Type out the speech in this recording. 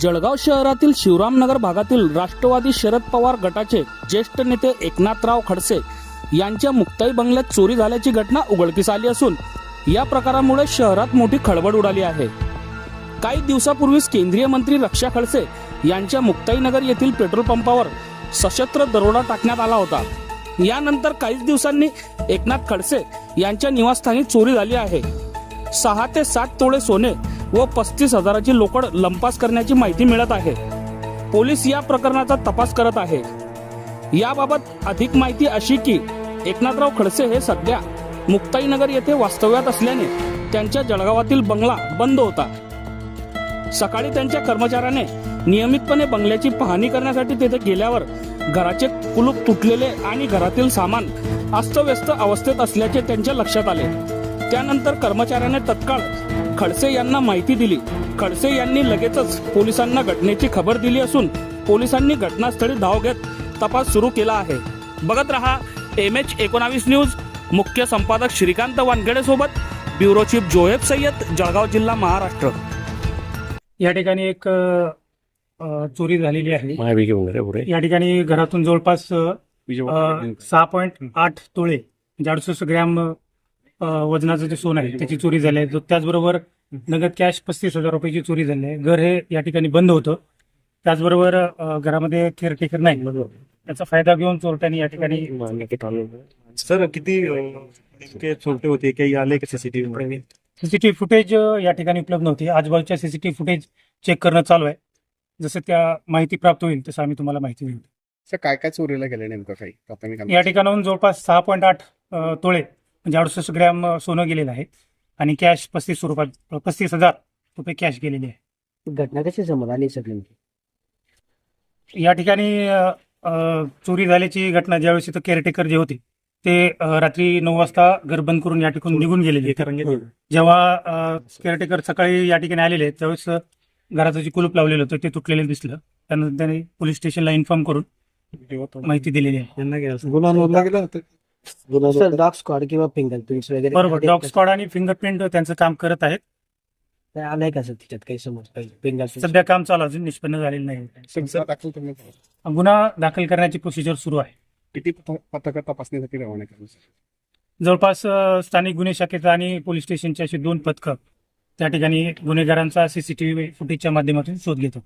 जळगाव शहरातील शिवरामनगर भागातील राष्ट्रवादी शरद पवार गटाचे ज्येष्ठ नेते एकनाथराव खडसे यांच्या मुक्ताई बंगल्यात चोरी झाल्याची घटना उघडकीस आली असून या प्रकारामुळे शहरात मोठी खळबळ उडाली आहे. काही दिवसापूर्वीच केंद्रीय मंत्री रक्षा खडसे यांच्या मुक्ताईनगर येथील पेट्रोल पंपावर सशस्त्र दरोडा टाकण्यात आला होता. यानंतर काहीच दिवसांनी एकनाथ खडसे यांच्या निवासस्थानी चोरी झाली आहे. सहा ते सात तोळे सोने व पस्तीस हजाराची लोकड लंपास करण्याची माहिती मिळत आहे. पोलीस या प्रकरणाचा तपास करत आहे. याबाबत अधिक माहिती अशी की एकनाथराव खडसे हे सध्या मुक्ताईनगर येथे वास्तव्यात असल्याने त्यांच्या जळगावातील बंगला बंद होता. सकाळी त्यांच्या कर्मचाऱ्याने नियमितपणे बंगल्याची पाहणी करण्यासाठी तेथे गेल्यावर घराचे कुलूप तुटलेले आणि घरातील सामान अस्तव्यस्त अवस्थेत असल्याचे त्यांच्या लक्षात आले. त्यानंतर कर्मचाऱ्याने तत्काळ खडसे यांना माहिती दिली. खडसे यांनी लगेचच पोलिसांना घटनेची खबर दिली असून पोलिसांनी घटनास्थळी धाव घेत तपास सुरू केला आहे. बघत रहा एम एच एकोणावीस न्यूज. मुख्य संपादक श्रीकांत वानखेडे सोबत ब्युरो चीफ जोहेब सय्यद जळगाव जिल्हा महाराष्ट्र. या ठिकाणी एक अ, चोरी झालेली आहे. महाविकी वगैरे पुढे. या ठिकाणी घरातून जवळपास अ, सहा पॉईंट आठ तोळे म्हणजे अडुसष्ट ग्रॅम वजनाचं जे सोनं आहे त्याची चोरी झाली आहे. त्याचबरोबर नगद कॅश पस्तीस हजार रुपयाची चोरी झाली आहे. घर हे या ठिकाणी बंद होतं. त्याचबरोबर घरामध्ये केअरटेकर नाही. त्याचा फायदा घेऊन चोरट्यांनी या ठिकाणी सर किती छोटे होते? काही आले का सीसीटीव्ही सीसीटीव्ही फुटेज या ठिकाणी उपलब्ध नव्हती. आजूबाजूच्या सीसीटीव्ही फुटेज चेक करणं चालू आहे. जसं त्या माहिती प्राप्त होईल तसं आम्ही तुम्हाला माहिती देऊ. सर काय काय चोरीला गेलं नेमकं काही? या ठिकाणाहून जवळपास सहा पॉईंट आठ तोळे म्हणजे अडुसष्ट ग्रॅम सोनं गेलेलं आहे. आणि कॅश पस्तीस रुपये पस्तीस हजार रुपये कॅश गेलेली आहे. घटना कशी समोर आली नेमकी या ठिकाणी चोरी झाल्याची घटना ज्यावेळेस इथं केअरटेकर जे होते ते रात्री नऊ वाजता घर बंद करून या ठिकाणी निघून गेलेले जेव्हा केअरटेकर सकाळी या ठिकाणी आलेले आहेत, त्यावेळेस घराचं जे कुलूप लावलेलं होतं ते तुटलेलं दिसलं. त्यानंतर त्यांनी पोलीस स्टेशनला इन्फॉर्म करून माहिती दिलेली आहे. सर डॉग स्क्वॉड किंवा फिंगरप्रिंट्स वगैरे बरोबर डॉग स्क्वॉड आणि फिंगरप्रिंट त्यांचं काम करत आहेत. काय आलंय का सर त्याच्यात काही समज फिंगरप्रिंट सध्या काम चालू अजून निष्पन्न झालेलं नाही. गुन्हा दाखल तुम्ही गुन्हा दाखल करण्याची प्रोसिजर सुरू आहे. किती पथ- पथकं तपासणीसाठी रवाना केलं सर? जवळपास अ, स्थानिक गुन्हे शाखेचा आणि पोलीस स्टेशनची अशी दोन पथकं त्या ठिकाणी गुन्हेगारांचा सीसीटीव्ही फुटेजच्या माध्यमातून शोध घेतो.